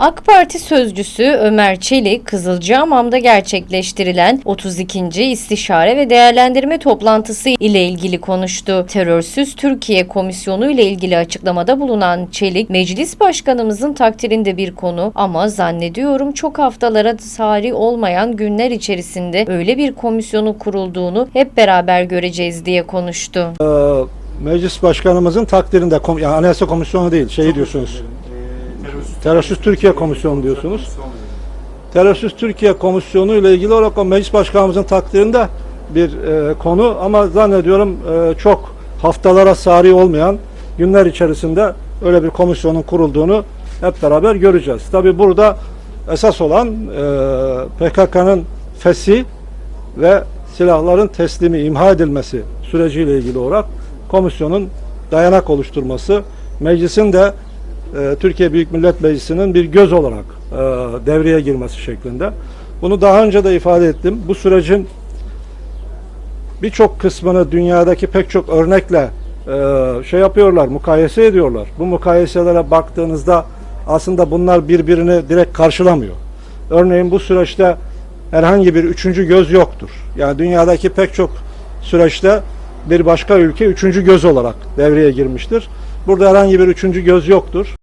AK Parti sözcüsü Ömer Çelik, Kızılcahamam'da gerçekleştirilen 32. İstişare ve Değerlendirme Toplantısı ile ilgili konuştu. Terörsüz Türkiye Komisyonu ile ilgili açıklamada bulunan Çelik, Meclis Başkanımızın takdirinde bir konu ama zannediyorum çok haftalara tarih olmayan günler içerisinde öyle bir komisyonun kurulduğunu hep beraber göreceğiz diye konuştu. Meclis Başkanımızın takdirinde, yani Anayasa Komisyonu değil, şey diyorsunuz. Terörsüz Türkiye Komisyonu diyorsunuz. Terörsüz Türkiye Komisyonu ile ilgili olarak o Meclis Başkanımızın takdirinde bir e, konu ama zannediyorum e, çok haftalara sari olmayan günler içerisinde öyle bir komisyonun kurulduğunu hep beraber göreceğiz. Tabi burada esas olan e, PKK'nın feshi ve silahların teslimi, imha edilmesi süreciyle ilgili olarak komisyonun dayanak oluşturması, meclisin de e, Türkiye Büyük Millet Meclisi'nin bir göz olarak e, devreye girmesi şeklinde. Bunu daha önce de ifade ettim. Bu sürecin birçok kısmını dünyadaki pek çok örnekle e, şey yapıyorlar, mukayese ediyorlar. Bu mukayeselere baktığınızda aslında bunlar birbirini direkt karşılamıyor. Örneğin bu süreçte herhangi bir üçüncü göz yoktur. Yani dünyadaki pek çok süreçte bir başka ülke üçüncü göz olarak devreye girmiştir. Burada herhangi bir üçüncü göz yoktur.